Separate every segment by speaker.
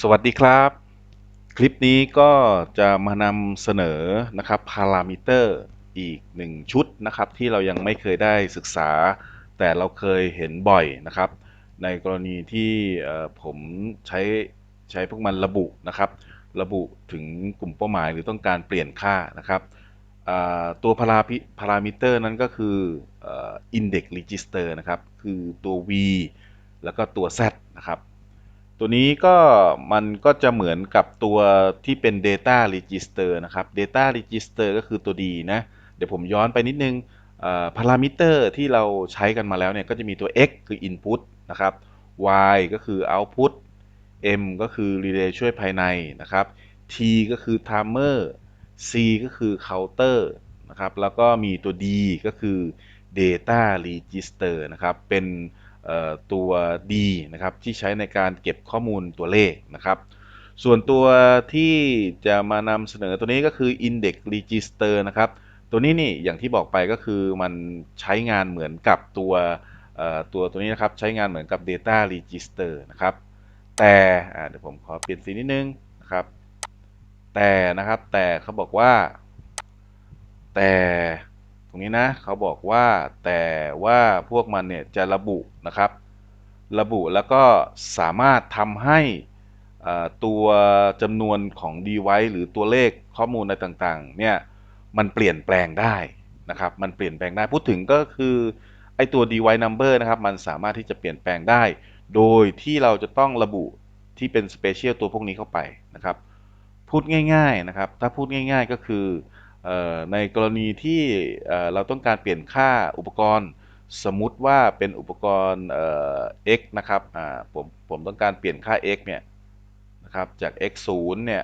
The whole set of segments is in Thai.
Speaker 1: สวัสดีครับ คลิปนี้ก็จะมานำเสนอนะครับพารามิเตอร์อีกหนึ่งชุดนะครับที่เรายังไม่เคยได้ศึกษา แต่เราเคยเห็นบ่อยนะครับ ในกรณีที่ผมใช้ใช้พวกมันระบุนะครับ ระบุถึงกลุ่มเป้าหมายหรือต้องการเปลี่ยนค่านะครับตัวพาราพารามิเตอร์นั้นก็คือเอ่อ index register นะครับ คือตัว v แล้วก็ตัว z นะครับ ตัวนี้ก็มันก็จะเหมือนกับตัวที่เป็น Data Register นะครับ Data Register ก็คือตัวดีนะ เดี๋ยวผมย้อนไปนิดนึงพารามิเตอร์ที่เราใช้กันมาแล้วเนี่ยก็จะมีตัว x คือ input นะครับ y ก็คือ output m ก็คือ relay ช่วยภายในนะครับ t ก็คือ timer c ก็คือ counter นะครับ แล้วก็มีตัว d ก็คือ data register นะครับ เป็น ตัว D นะครับที่ใช้ในการเก็บข้อมูลตัวเลขนะครับส่วนตัวที่จะมานำเสนอตัวนี้ก็คือ Index Register นะครับ ตัวนี้นี่อย่างที่บอกไปก็คือมันใช้งานเหมือนกับตัวตัวตัวนี้นะครับใช้งานเหมือนกับ Data Register นะครับ แต่เดี๋ยวผมขอเปลี่ยนสีนิดนึงนะครับ แต่นะครับแต่เขาบอกว่า แต่ รงนี้นะเขาบอกว่าแต่ว่าพวกมันเนี่ยจะระบุนะครับ ระบุแล้วก็สามารถทำให้ตัวจำนวนของ device หรือตัวเลขข้อมูลอะไรต่างๆเนี่ยมันเปลี่ยนแปลงได้นะครับ มันเปลี่ยนแปลงได้พูดถึงก็คือไอตัว device number นะครับ มันสามารถที่จะเปลี่ยนแปลงได้ โดยที่เราจะต้องระบุที่เป็น special ตัวพวกนี้เข้าไปนะครับ พูดง่าย ๆนะครับ ถ้าพูดง่าย ๆก็คือ ในกรณีที่เราต้องการเปลี่ยนค่าอุปกรณ์สมมุติว่าเป็นอุปกรณ์เอ่อ x นะครับผมผมต้องการเปลี่ยนค่า x เนี่ยนะครับจาก x 0เนี่ย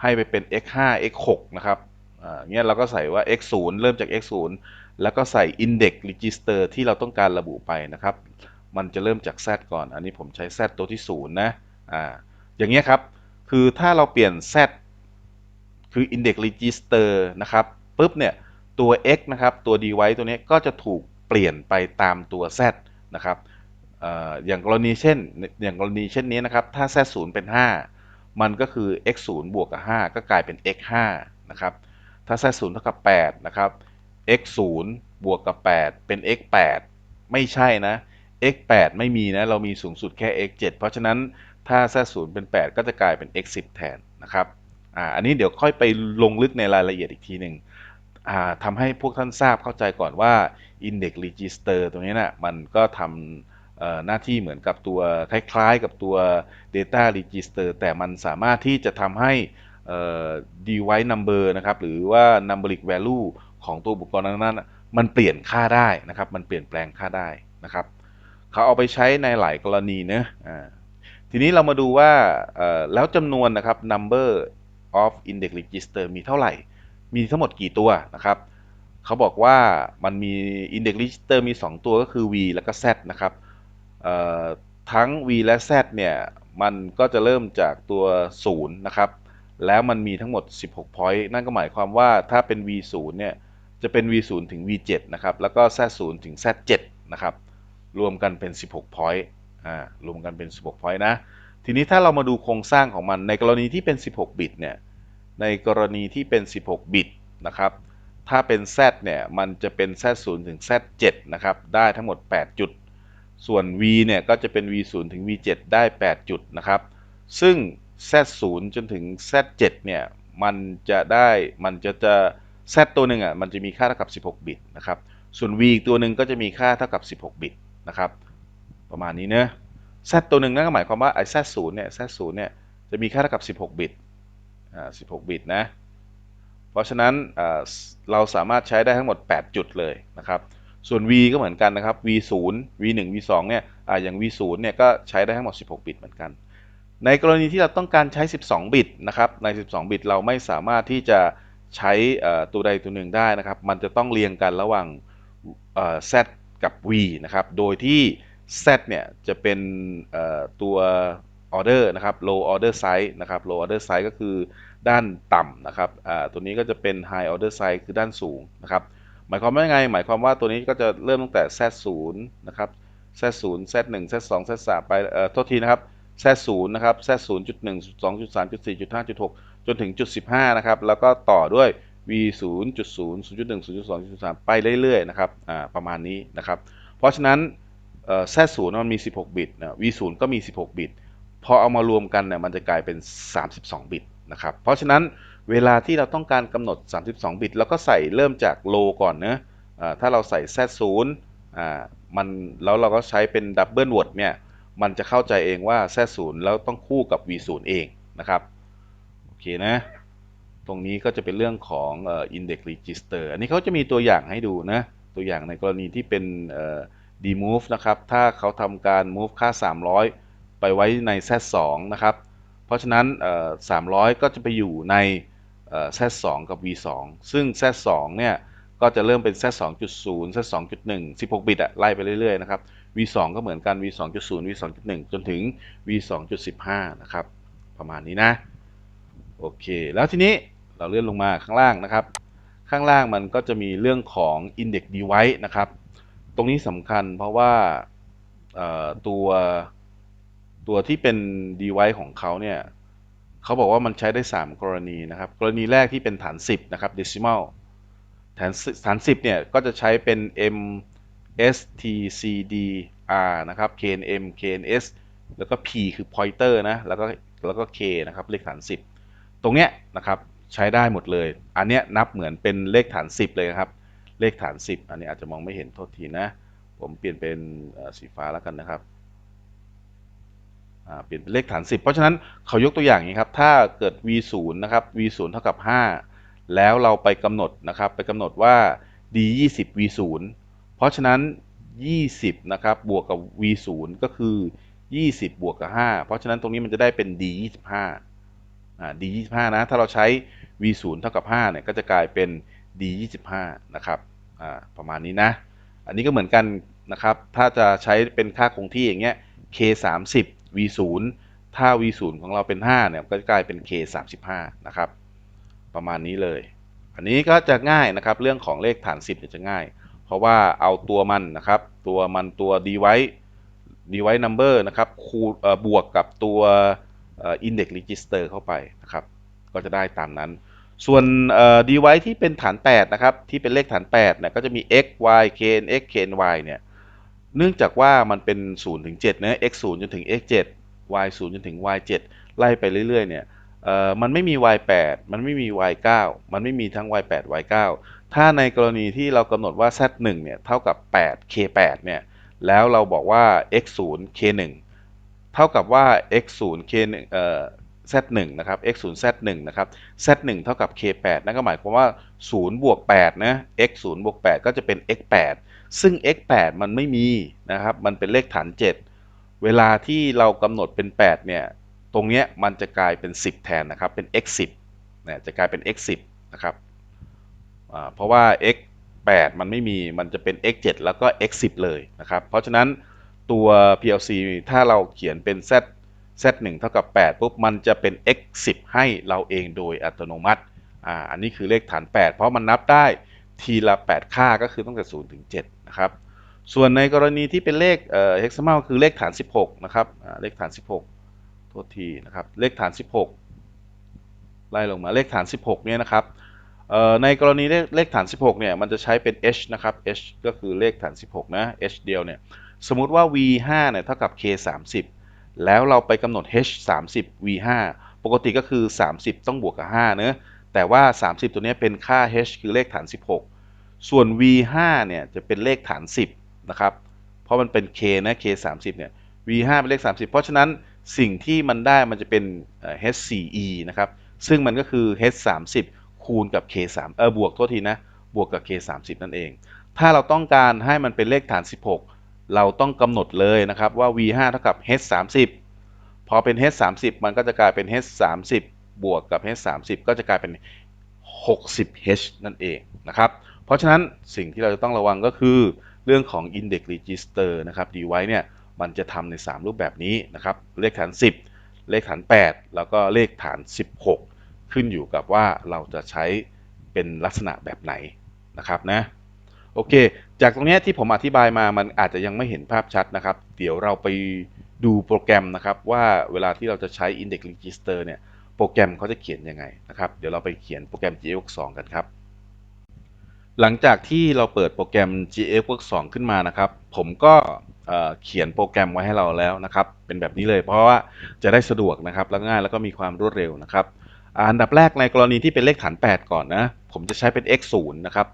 Speaker 1: ให้ไปเป็น x 5 x 6นะครับเงี้ยเราก็ใส่ว่า x 0เริ่มจาก x 0แล้วก็ใส่ index register ที่เราต้องการระบุไปนะครับ มันจะเริ่มจาก z ก่อน อันนี้ผมใช้ z ตัวที่ 0 นะอ่าอย่างเงี้ยครับ คือถ้าเราเปลี่ยน z คือ index register นะครับปุ๊บเนี่ยตัว x นะครับตัว device ตัวนี้ก็จะถูกเปลี่ยนไปตามตัว z นะครับเอ่ออย่างกรณีเช่นอย่างกรณีเช่นนี้นะครับถ้า z 0เป็น 5 มันก็คือ x 0บวกกับ 5 ก็กลายเป็น x 5นะครับถ้า z 0เท่ากับ8นะครับ x 0บวกกับ 8 เป็น x 8ไม่ใช่นะ x 8ไม่มีนะเรามีสูงสุดแค่ x 7เพราะฉะนั้นถ้า z 0เป็น 8 ก็จะกลายเป็น x 10แทนนะครับ อ่าอันนี้เดี๋ยวค่อยไปลงลึกในรายละเอียดอีกทีหนึ่งอ่าทำให้พวกท่านทราบเข้าใจก่อนว่า Index Register ตรงนี้นะ่ะมันก็ทำหน้าที่เหมือนกับตัวคล้ายๆกับตัว Data Register แต่มันสามารถที่จะทำให้ device number นะครับหรือว่า numeric value ของตัวอุปกรณ์นั้น มันเปลี่ยนค่าได้นะครับ มันเปลี่ยนแปลงค่าได้นะครับ เขาเอาไปใช้ในหลายกรณีเนะอ่าทีนี้เรามาดูว่าแล้วจำนวนนะครับ number of index register มีเท่าไหร่ มีทั้งหมดกี่ตัวนะครับ เขาบอกว่ามันมี index register มี 2 ตัวก็คือ v แล้วก็ z นะครับทั้ง v และ z เนี่ย มันก็จะเริ่มจากตัว 0 นะครับ แล้วมันมีทั้งหมด 16 point นั่นก็หมายความว่าถ้าเป็น v 0เนี่ย จะเป็น v 0ถึง v 7นะครับ แล้วก็ z 0ถึง z 7นะครับ รวมกันเป็น 16 point อ่า รวมกันเป็น 16 point นะ ทีนี้ถ้าเรามาดูโครงสร้างของมันในกรณีที่เป็น 16 บิตเนี่ยในกรณีที่เป็น 16 บิตนะครับถ้าเป็น Z เนี่ยมันจะเป็น Z 0 ถึง Z 7 นะครับได้ทั้งหมด 8 จุด ส่วน V เนี่ยก็จะเป็น V 0 ถึง V 7 ได้ 8 จุดนะครับซึ่ง Z 0 จนถึง Z 7 เนี่ยมันจะได้มันจะจะ Z ตัวหนึ่งอะมันจะมีค่าเท่ากับ 16 บิตนะครับส่วน V อีกตัวหนึ่งก็จะมีค่าเท่ากับ 16 บิตนะครับประมาณนี้เนะ อะ Z ตัวหนึ่งนั่นก็หมายความว่าไอ้ Z 0เนี่ย Z 0เนี่ยจะมีค่าเท่ากับ 16 บิตอ่า16 บิตนะเพราะฉะนั้นอ่าเราสามารถใช้ได้ทั้งหมด 8 จุดเลยนะครับส่วน V ก็เหมือนกันนะครับ V 0 V 1 V 2เนี่ยอ่าอย่าง V 0เนี่ยก็ใช้ได้ทั้งหมด 16 บิตเหมือนกัน ในกรณีที่เราต้องการใช้ 12 บิตนะครับใน 12 บิตเราไม่สามารถที่จะใช้อ่อตัวใดตัวหนึ่งได้นะครับ มันจะต้องเรียงกันระหว่างเอ่อ Z กับ V นะครับ โดยที่ Z เนี่ยจะเป็นตัว order นะครับ low order size นะครับ low order size ก็คือด้านต่ำนะครับตัวนี้ก็จะเป็น high order size คือด้านสูงนะครับ หมายความว่าไง หมายความว่าตัวนี้ก็จะเริ่มตั้งแต่ Z 0นะครับ Z 0 Z 1 Z 2 Z 3ไปเอ่อโทษทีนะครับ Z 0นะครับ Z 0 1 2 3 4 5 6 จนถึงจุด15นะครับแล้วก็ต่อด้วย V 0 0 0.1 0.2 0.3ไปเรื่อยๆนะครับอ่าประมาณนี้นะครับ เพราะฉะนั้น เอ่อ Z 0มันมี 16 บิตนะ V 0 ก็มี 16 บิต พอเอามารวมกันเนี่ยมันจะกลายเป็น 32 บิตนะครับ เพราะฉะนั้นเวลาที่เราต้องการกำหนด 32 บิตเราก็ใส่เริ่มจาก low ก่อนเนะถ้าเราใส่ Z 0 อ่ามันแล้วเราก็ใช้เป็น double word เนี่ยมันจะเข้าใจเองว่า Z 0 แล้วต้องคู่กับ V 0 เองนะครับ โอเคนะ ตรงนี้ก็จะเป็นเรื่องของเอ่อ index register อันนี้เขาจะมีตัวอย่างให้ดูนะ ตัวอย่างในกรณีที่เป็นเอ่อ demove นะครับ ถ้าเขาทำการ move ค่า 300 ไปไว้ใน Z2 นะครับ เพราะฉะนั้น 300 ก็จะไปอยู่ในเอ่อ Z2 กับ V2 ซึ่ง Z2 เนี่ย ก็จะเริ่มเป็น Z2.0 Z2.1 16 บิตอะไล่ไปเรื่อยๆ นะครับ V2 ก็เหมือนกัน V2.0 V2.1 จนถึง V2.15 นะครับ ประมาณนี้นะ โอเค แล้วทีนี้เราเลื่อนลงมาข้างล่างนะครับ ข้างล่างมันก็จะมีเรื่องของ index device นะครับ ตรงนี้สำคัญเพราะว่าตัวตัวที่เป็น device ของเขาเนี่ยเขาบอกว่ามันใช้ได้ 3 กรณีนะครับ กรณีแรกที่เป็นฐาน 10 นะครับ decimal ฐานฐาน 10 เนี่ย ก็จะใช้เป็น m s t c d r นะครับ knm kns แล้วก็ p คือ pointer นะ แล้วก็แล้วก็ k นะครับ เลขฐาน 10 ตรงเนี้ยนะครับใช้ได้หมดเลย อันเนี้ยนับเหมือนเป็นเลขฐาน 10 เลยครับ เลขฐาน 10 อันนี้อาจจะมองไม่เห็นโทษทีนะ ผมเปลี่ยนเป็นสีฟ้าแล้วกันนะครับเปลี่ยนเป็นเลขฐาน 10 เพราะฉะนั้นเขายกตัวอย่างนี้ครับ ถ้าเกิด v 0นะครับ v 0เท่ากับ 5 แล้วเราไปกำหนดนะครับ ไปกำหนดว่า d 20 v 0เพราะฉะนั้น 20นะครับ บวกกับ v 0ก็คือ 20 บวกกับ 5 เพราะฉะนั้นตรงนี้มันจะได้เป็น d 25อ่า d 25นะ ถ้าเราใช้ v 0เท่ากับ5เนี่ย ก็จะกลายเป็น D25 นะครับประมาณนี้นะ อันนี้ก็เหมือนกันนะครับ ถ้าจะใช้เป็นค่าคงที่อย่างเงี้ย K30 V0 ถ้า V0 ของเราเป็น 5 เนี่ย ก็จะกลายเป็น K35 นะครับ ประมาณนี้เลย อันนี้ก็จะง่ายนะครับ เรื่องของเลขฐาน 10 จะง่าย เพราะว่าเอาตัวมันนะครับ ตัวมันตัว d ไว้ d ไว้ number นะครับคูบวกกับตัว index register เข้าไปนะครับ ก็จะได้ตามนั้น ส่วนเอ่อ device ที่เป็นฐาน 8 นะครับ ที่เป็นเลขฐาน8เนี่ยก็จะมี x y k n x k n y เนี่ยเนื่องจากว่ามันเป็น 0 ถึง7นะ x 0จนถึง x 7 y 0จนถึง y 7 ไล่ไปเรื่อยๆเนี่ยเอ่อมันไม่มี y 8มันไม่มี y 9มันไม่มีทั้ง y 8 y 9ถ้าในกรณีที่เรากำหนดว่า z 1เนี่ยเท่ากับ 8 k 8เนี่ยแล้วเราบอกว่า x 0 k 1เท่ากับว่า x 0 k 1เอ่อ z 1 นะครับ x 0 z 1 นะครับ z 1 เท่ากับ k 8 นั่นก็หมายความว่า 0 บวก 8 นะ x 0 บวก 8 ก็จะเป็น x 8 ซึ่ง x 8 มันไม่มีนะครับ มันเป็นเลขฐาน 7 เวลาที่เรากำหนดเป็น 8 เนี่ย ตรงเนี้ยมันจะกลายเป็น 10 แทนนะครับ เป็น x 10เนี่ยจะกลายเป็น x 10 นะครับ เพราะว่า x 8 มันไม่มี มันจะเป็น x 7 แล้วก็ x 10 เลยนะครับ เพราะฉะนั้นตัว PLC ถ้าเราเขียนเป็น z z 1เท่ากับ8ปุ๊บมันจะเป็น x 10ให้เราเองโดยอัตโนมัติอ่าอันนี้คือเลขฐาน 8 เพราะมันนับได้ทีละ 8 ค่าก็คือตั้งแต่0ถึง7นะครับส่วนในกรณีที่เป็นเลขเอ่อ hexamal คือเลขฐาน 16นะครับเลขฐาน 16 โทษทีนะครับเลขฐาน 16 ไล่ลงมาเลขฐาน 16เนี่ยนะครับในกรณีเลขเลขฐาน 16 เนี่ย มันจะใช้เป็น h นะครับ h ก็คือเลขฐาน 16 นะ h เดียวเนี่ย สมมุติว่า v 5เนี่ย เท่ากับ k 30 แล้วเราไปกำหนด h 30 v 5ปกติก็คือ 30 ต้องบวกกับ5เนอะแต่ว่า 30 ตัวนี้เป็นค่า h คือเลขฐาน 16 ส่วน v 5เนี่ยจะเป็นเลขฐาน 10 นะครับ เพราะมันเป็น k นะ k 30 เนี่ย v 5เป็นเลข 30 เพราะฉะนั้นสิ่งที่มันได้มันจะเป็นเอ่อ h 4 e นะครับ ซึ่งมันก็คือ h 30คูณกับ k 3เออบวกโทษทีนะ บวกกับ k 30นั่นเอง ถ้าเราต้องการให้มันเป็นเลขฐาน 16 เราต้องกำหนดเลยนะครับว่า v 5เท่ากับ h 30พอเป็น h 30มันก็จะกลายเป็น h 30บวกกับ h 30ก็จะกลายเป็น 60h นั่นเองนะครับ เพราะฉะนั้นสิ่งที่เราจะต้องระวังก็คือ เรื่องของ index register นะครับ device เนี่ยมันจะทำใน 3 รูปแบบนี้นะครับ เลขฐาน 10 เลขฐาน 8 แล้วก็เลขฐาน 16 ขึ้นอยู่กับว่าเราจะใช้เป็นลักษณะแบบไหนนะครับนะ โอเค จากตรงนี้ที่ผมอธิบายมามันอาจจะยังไม่เห็นภาพชัดนะครับ เดี๋ยวเราไปดูโปรแกรมนะครับ ว่าเวลาที่เราจะใช้ Index Register เนี่ยโปรแกรมเขาจะเขียนยังไงนะครับ เดี๋ยวเราไปเขียนโปรแกรม GFX2 กันครับ หลังจากที่เราเปิดโปรแกรม GFX2 ขึ้นมานะครับ ผมก็เขียนโปรแกรมไว้ให้เราแล้วนะครับ เป็นแบบนี้เลยเพราะว่าจะได้สะดวกนะครับแล้วง่ายแล้วก็มีความรวดเร็วนะครับ อันดับแรกในกรณีที่เป็นเลขฐาน 8 ก่อนนะ ผมจะใช้เป็น x 0นะครับ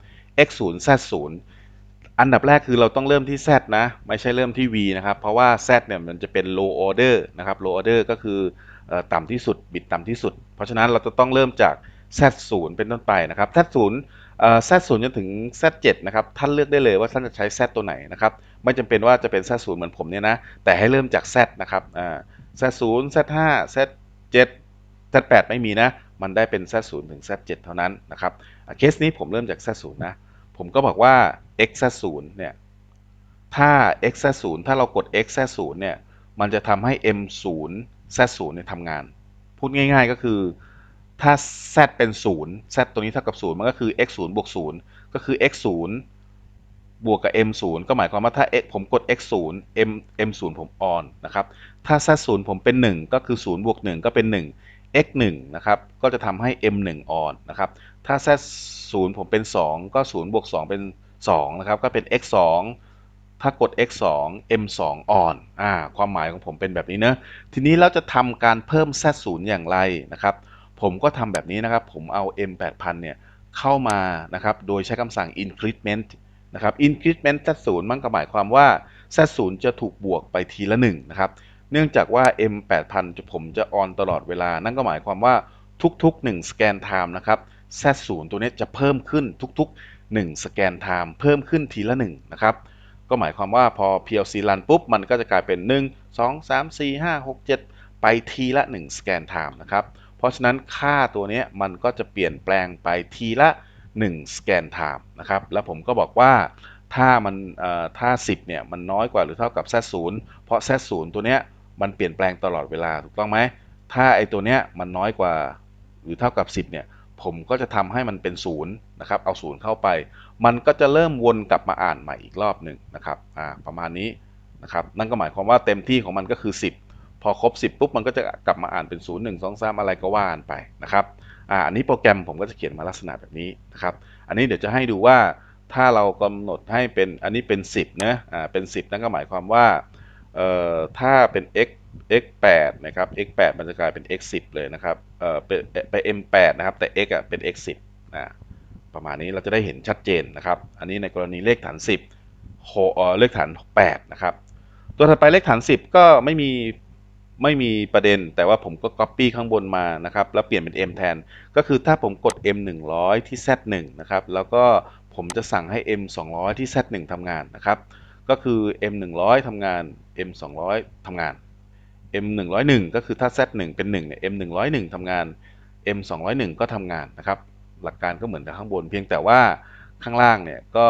Speaker 1: x 0 z 0อันดับแรกคือเราต้องเริ่มที่ z นะ ไม่ใช่เริ่มที่ v นะครับ เพราะว่า z เนี่ยมันจะเป็น low order นะครับ low order ก็คือต่ำที่สุด บิตต่ำที่สุด เพราะฉะนั้นเราจะต้องเริ่มจาก z 0เป็นต้นไปนะครับ z 0 z 0จนถึง z 7นะครับ ท่านเลือกได้เลยว่าท่านจะใช้ z ตัวไหนนะครับ ไม่จำเป็นว่าจะเป็น z 0เหมือนผมเนี่ยนะ แต่ให้เริ่มจาก z นะครับ z 0 z 5 z 7 z 8ไม่มีนะ มันได้เป็น z 0 ถึง z 7 เท่านั้นนะครับเคสนี้ผมเริ่มจาก z 0 นะ ผมก็บอกว่า x z 0 เนี่ย ถ้า x z 0 ถ้าเรากด x z 0 เนี่ย มันจะทำให้ m 0 z 0 เนี่ยทำงาน พูดง่ายๆก็คือ ถ้า z เป็น 0 z ตัวนี้เท่ากับ 0 มันก็คือ x 0บวก 0 ก็คือ x 0บวกกับ m 0ก็หมายความว่าถ้า x ผมกด x 0 m m 0ผม on นะครับ ถ้า z 0ผมเป็น 1 ก็คือ 0 บวก 1 ก็เป็น 1 x 1นะครับ ก็จะทำให้ m 1 on นะครับ ถ้า z 0ผมเป็น 2 ก็ 0 บวก 2 เป็น 2 นะครับ ก็เป็น x 2ถ้ากด x 2 m 2 on อ่า ความหมายของผมเป็นแบบนี้เนอะทีนี้เราจะทำการเพิ่ม z 0อย่างไรนะครับ ผมก็ทำแบบนี้นะครับ ผมเอา m 8000เนี่ย เข้ามานะครับ โดยใช้คำสั่ง increment นะครับ increment z 0มันก็หมายความว่า z 0จะถูกบวกไปทีละ1นะครับ เนื่องจากว่า m 8000 จะผมจะออนตลอดเวลา นั่นก็หมายความว่าทุกๆ1 scan time นะครับ z 0 ตัวนี้จะเพิ่มขึ้นทุกๆ1 scan time เพิ่มขึ้นทีละ1นะครับก็หมายความว่าพอ PLC run ปุ๊บ มันก็จะกลายเป็น 1 2 3 4 5 6 7 ไปทีละ1 scan time นะครับ เพราะฉะนั้นค่าตัวนี้มันก็จะเปลี่ยนแปลงไปทีละ1 scan time นะครับ แล้วผมก็บอกว่าถ้ามันถ้า 10เนี่ยมันน้อยกว่าหรือเท่ากับ Z0 เพราะ Z0 ตัวเนี้ย มันเปลี่ยนแปลงตลอดเวลาถูกต้องไหมถ้าไอตัวเนี้ยมันน้อยกว่า หรือเท่ากับ 10เนี่ยผมก็จะทำให้มันเป็น0นะครับเอา0เข้าไป มันก็จะเริ่มวนกลับมาอ่านใหม่อีกรอบหนึ่งนะครับอ่าประมาณนี้นะครับนั่นก็หมายความว่าเต็มที่ของมันก็คือ 10 พอครบ 10ปุ๊บมันก็จะกลับมาอ่านเป็น 0 1 2 3 อะไรก็ว่านไปนะครับอ่าอันนี้โปรแกรมผมก็จะเขียนมาลักษณะแบบนี้นะครับอันนี้เดี๋ยวจะให้ดูว่าถ้าเรากำหนดให้เป็นอันนี้เป็น 10นะอ่าเป็น 10 นั่นก็หมายความว่า เอ่อถ้าเป็น x x 8นะครับ x 8มันจะกลายเป็น x 10เลยนะครับเอ่อเป็นไป m 8นะครับ แต่ x อะเป็น x 10นะประมาณนี้เราจะได้เห็นชัดเจนนะครับ อันนี้ในกรณีเลขฐาน 10โเอ่อเลขฐาน 8 นะครับ ตัวถัดไปเลขฐาน 10 ก็ไม่มีไม่มีประเด็น แต่ว่าผมก็ Copy ข้างบนมานะครับ แล้วเปลี่ยนเป็น m แทน ก็คือถ้าผมกด m 100 ที่ z 1นะครับ แล้วก็ผมจะสั่งให้ m 200 ที่ z 1ทำงานนะครับ ก็คือ m 100 ทำงาน m 200 ทำงาน m 101 ก็คือถ้า z 1 เป็น1เนี่ย m 101 ทำงาน m 201 ก็ทำงานนะครับ หลักการก็เหมือนกับข้างบน เพียงแต่ว่าข้างล่างเนี่ยก็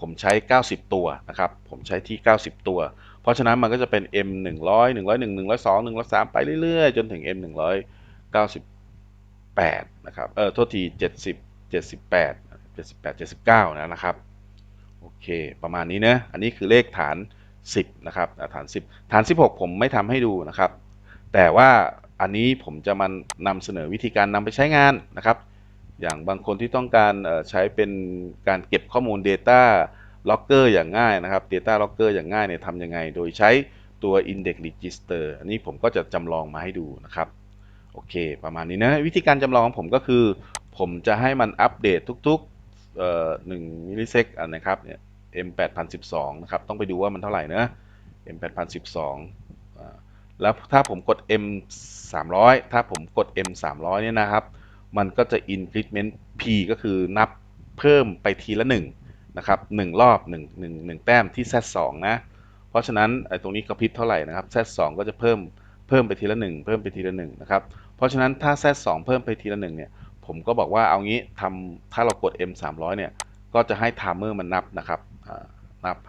Speaker 1: ผมใช้ 90 ตัวนะครับ ผมใช้ที่ 90 ตัว เพราะฉะนั้นมันก็จะเป็น m 100 101 102 103 ไปเรื่อยๆ จนถึง m 198 นะครับ เออโทษที 70 78 78 79 นะนะครับ เค ประมาณนี้นะอันนี้คือเลขฐาน 10 นะครับฐาน 10 ฐาน 16 ผมไม่ทำให้ดูนะครับ แต่ว่าอันนี้ผมจะมานำเสนอวิธีการนำไปใช้งานนะครับ อย่างบางคนที่ต้องการใช้เป็นการเก็บข้อมูล Data Locker อย่างง่ายนะครับ Data Locker อย่างง่ายเนี่ยทำยังไง โดยใช้ตัว Index Register อันนี้ผมก็จะจำลองมาให้ดูนะครับ โอเค ประมาณนี้นะ วิธีการจำลองของผมก็คือ ผมจะให้มันอัปเดตทุกๆเอ่อ1มิลลิเซกนะครับเนี่ย M 8012นะครับ ต้องไปดูว่ามันเท่าไหร่นะ M 8012อ่าแล้วถ้าผมกด M 300 ถ้าผมกด M 300เนี่ยนะครับ มันก็จะ increment p ก็คือนับเพิ่มไปทีละ1นะครับ1รอบ1 1 1 แต้มที่ z 2นะ เพราะฉะนั้นไอ้ตรงนี้กระพริบเท่าไหร่นะครับ z 2ก็จะเพิ่มเพิ่มไปทีละ 1 เพิ่มไปทีละ1นะครับ เพราะฉะนั้นถ้า z 2เพิ่มไปทีละ1เนี่ย ผมก็บอกว่าเอางี้ทำถ้าเรากด M 300เนี่ย ก็จะให้ timer มันนับนะครับ นับ 5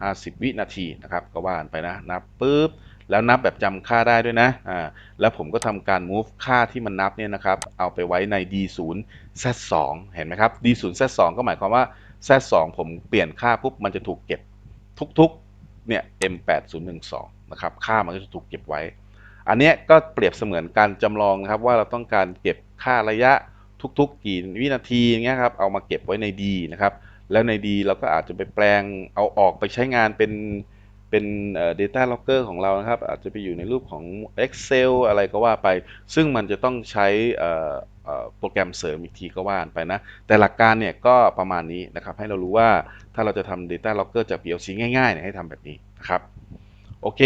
Speaker 1: 50 วินาทีนะครับก็ว่านไปนะนับปุ๊บแล้วนับแบบจำค่าได้ด้วยนะอ่าแล้วผมก็ทำการ move ค่าที่มันนับเนี่ยนะครับเอาไปไว้ใน D0 Z2 เห็นไหมครับ D0 Z2 ก็หมายความว่า Z2 ผมเปลี่ยนค่าปุ๊บมันจะถูกเก็บทุกๆเนี่ย M8012 นะครับค่ามันก็จะถูกเก็บไว้ อันนี้ก็เปรียบเสมือนการจำลองนะครับว่าเราต้องการเก็บค่าระยะทุกๆกี่วินาทีเงี้ยครับเอามาเก็บไว้ใน D นะครับ แล้วใน D เราก็อาจจะไปแปลงเอาออกไปใช้งานเป็นเป็นเอ่อ data logger ของเรานะครับ อาจจะไปอยู่ในรูปของ Excel อะไรก็ว่าไป ซึ่งมันจะต้องใช้โปรแกรมเสริมอีกทีก็ว่ากันไปนะ แต่หลักการเนี่ยก็ประมาณนี้นะครับ ให้เรารู้ว่าถ้าเราจะทำ data logger จาก PLC ง่ายๆเนี่ยให้ทำแบบนี้นะครับ โอเค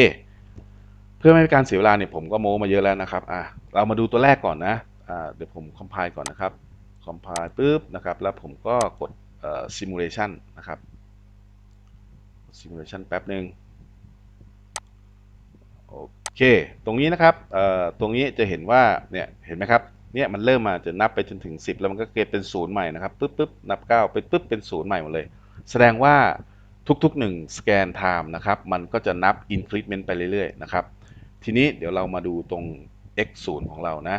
Speaker 1: เพื่อไม่ให้การเสียเวลาเนี่ยผมก็โม้มาเยอะแล้วนะครับอะเรามาดูตัวแรกก่อนนะอ่าเดี๋ยวผม compile ก่อนนะครับ compile ปุ๊บนะครับ แล้วผมก็กด เอ่อ simulation นะครับ simulation แป๊บหนึ่งโอเคตรงนี้นะครับตรงนี้จะเห็นว่าเนี่ยเห็นไหมครับเนี่ยมันเริ่มมาจะนับไปจนถึง 10 แล้วมันก็เก็บเป็นศูนย์ใหม่นะครับปุ๊บปุ๊บนับ 9 ไปปุ๊บเป็นศูนย์ใหม่หมดเลย แสดงว่าทุกๆ1 scan time นะครับมันก็จะนับ increment ไปเรื่อยๆนะครับทีนี้เดี๋ยวเรามาดูตรง x 0ของเรานะ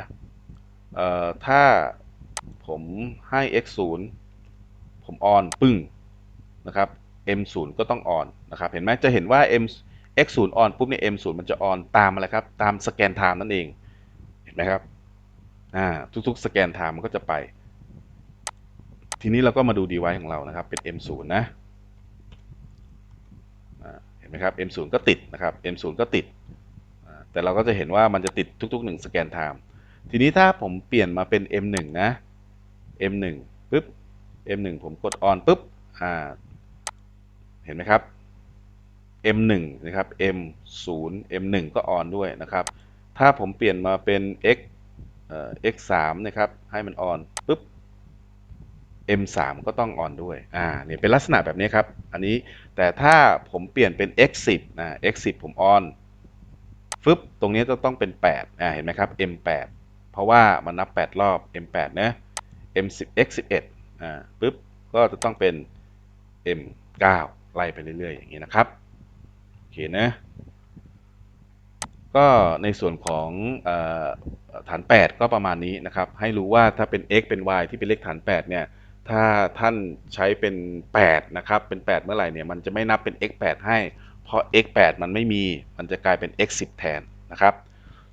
Speaker 1: ถ้าผมให้ x 0 ผม on ปึ้งนะครับ m 0 ก็ต้อง on นนะครับ เห็นไหมจะเห็นว่า m x 0 on ปุ๊บเนี่ย m 0 มันจะ on ตามอะไรครับ ตามสแกน time นั่นเอง เห็นไหมครับ อ่า ทุกๆ สแกน time มันก็จะไป ทีนี้เราก็มาดู device ของเรานะครับ เป็น m 0 นะเห็นไหมครับ m 0 ก็ติดนะครับ m 0 ก็ติด แต่เราก็จะเห็นว่ามันจะติดทุกๆ 1 สแกน time ทีนี้ถ้าผมเปลี่ยนมาเป็น M1 นะ M1 ปุ๊บ M1 ผมกด on ปุ๊บอ่าเห็นไหมครับ M1 นะครับ M0 M1 ก็ on ด้วยนะครับ ถ้าผมเปลี่ยนมาเป็น X เอ่อ X3 นะครับ ให้มัน on ปุ๊บ M3 ก็ต้อง on ด้วย อ่า เนี่ยเป็นลักษณะแบบนี้ครับ อันนี้ แต่ถ้าผมเปลี่ยนเป็น X10 นะ X10 ผม on ฟึบ ตรงนี้จะต้องเป็น 8 อ่า เห็นไหมครับ M8 เพราะว่ามันนับ 8 รอบ M8 นะ M10 X11 อ่าปึ๊บก็จะต้องเป็น M9 ไล่ไปเรื่อยๆ อย่างนี้นะครับ โอเคนะ ก็ในส่วนของอฐาน 8 ก็ประมาณนี้นะครับ ให้รู้ว่าถ้าเป็น x เป็น y ที่เป็นเลขฐาน 8 เนี่ย ถ้าท่านใช้เป็น 8 นะครับ เป็น 8 เมื่อไหร่เนี่ย มันจะไม่นับเป็น x 8ให้ เพราะ x 8มันไม่มี มันจะกลายเป็น x 10แทนนะครับ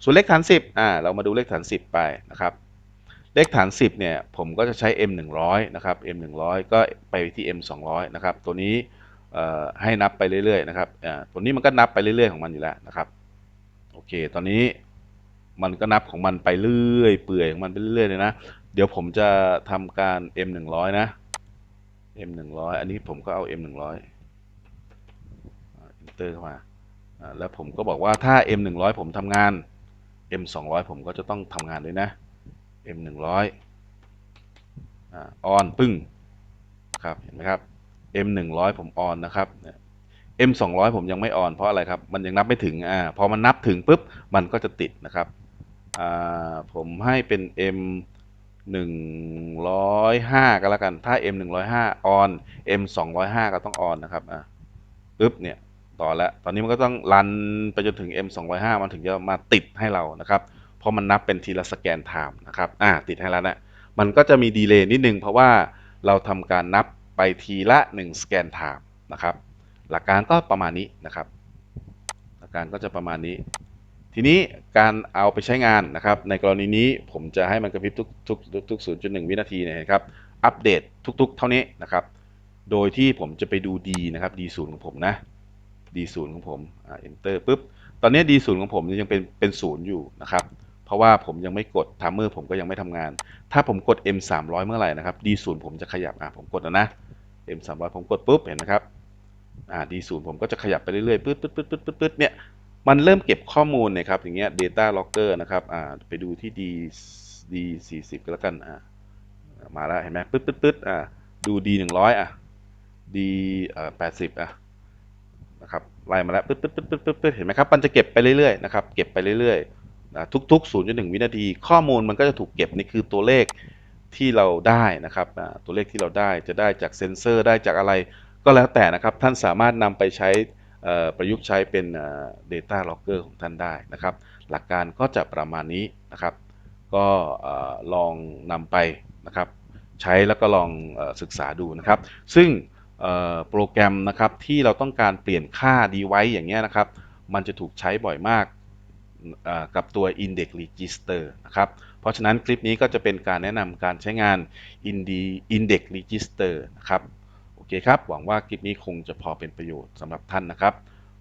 Speaker 1: ส่วนเลขฐาน 10 อ่า เรามาดูเลขฐาน 10 ไปนะครับ เลขฐาน10เนี่ยผมก็จะใช้ m 100นะครับ m 100ก็ไปที่ m 200นะครับตัวนี้ให้นับไปเรื่อยๆนะครับตัวนี้มันก็นับไปเรื่อยๆของมันอยู่แล้วนะครับโอเค ตอนนี้มันก็นับของมันไปเรื่อยเปื่อยของมันไปเรื่อยๆเลยนะเดี๋ยวผมจะทำการ m 100นะ m 100อันนี้ผมก็เอา m 100อ่า enter เข้ามาแล้วผมก็บอกว่าถ้า m 100ผมทำงาน m 200ผมก็จะต้องทำงานด้วยนะ m 100อ่า on ปึ้งครับเห็นไหมครับ m 100ผม on นนะครับเนี่ย M 200ผมยังไม่ออนเพราะอะไรครับ มันยังนับไม่ถึงอ่าพอมันนับถึงปุ๊บมันก็จะติดนะครับอ่าผมให้เป็น M 105ก็แล้วกัน ถ้า M 105ออน M 205ก็ต้องออนนะครับอ่าปุ๊บเนี่ยต่อแล้ว ตอนนี้มันก็ต้องรันไปจนถึง M 205มันถึงจะมาติดให้เรานะครับ เพราะมันนับเป็นทีละสแกนไทม์นะครับอ่าติดให้แล้วนะมันก็จะมีดีเลย์นิดนึงเพราะว่าเราทำการนับไปทีละ1สแกนไทม์นะครับหลักการก็ประมาณนี้นะครับ หลักการก็จะประมาณนี้ ทีนี้การเอาไปใช้งานนะครับ ในกรณีนี้ผมจะให้มันกระพริบทุกทุกทุก0.1วินาทีนี่ยนะครับ อัปเดตทุก ๆ เท่านี้นะครับ โดยที่ผมจะไปดู D นะครับ D 0ของผมนะ D 0ของผมอ่า enter ปุ๊บ ตอนนี้ D 0ของผมยังเป็นเป็นศูนย์อยู่นะครับ เพราะว่าผมยังไม่กดทัมเมอร์ผมก็ยังไม่ทำงาน ถ้าผมกด M 300เมื่อไหร่นะครับ D 0ผมจะขยับอะผมกดแล้วนะ M 300ผมกดปุ๊บเห็นไหมครับอ่า D0 ผมก็จะขยับไปเรื่อยๆปึ๊ดปึ๊ดปึ๊ดปึ๊ดปึ๊ดปึ๊ดเนี่ยมันเริ่มเก็บข้อมูลเนี่ยครับอย่างเงี้ย data logger นะครับอ่าไปดูที่ D D 40ก็แล้วกันอ่ามาแล้วเห็นไหมปึ๊ดปึ๊ดปึ๊ดอ่าดู D 100อะ D เอ่อ80อะนะครับไล่มาแล้วปึ๊ดปึ๊ดปึ๊ดปึ๊ดปึ๊ดปึ๊ดเห็นไหมครับมันจะเก็บไปเรื่อยๆนะครับเก็บไปเรื่อยๆ นะทุกๆ0.1วินาที ข้อมูลมันก็จะถูกเก็บนี่คือตัวเลขที่เราได้นะครับตัวเลขที่เราได้จะได้จากเซนเซอร์ได้จากอะไรก็แล้วแต่นะครับ ท่านสามารถนำไปใช้ประยุกต์ใช้เป็น data logger ของท่านได้นะครับ หลักการก็จะประมาณนี้นะครับ ก็ลองนำไปนะครับ ใช้แล้วก็ลองศึกษาดูนะครับ ซึ่งโปรแกรมนะครับที่เราต้องการเปลี่ยนค่า device อย่างเงี้ยนะครับ มันจะถูกใช้บ่อยมาก กับตัว Index Register นะครับ เพราะฉะนั้นคลิปนี้ก็จะเป็นการแนะนำการใช้งาน Index Register นะครับ โอเคครับ หวังว่าคลิปนี้คงจะพอเป็นประโยชน์สำหรับท่านนะครับ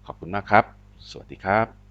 Speaker 1: ขอบคุณมากครับ สวัสดีครับ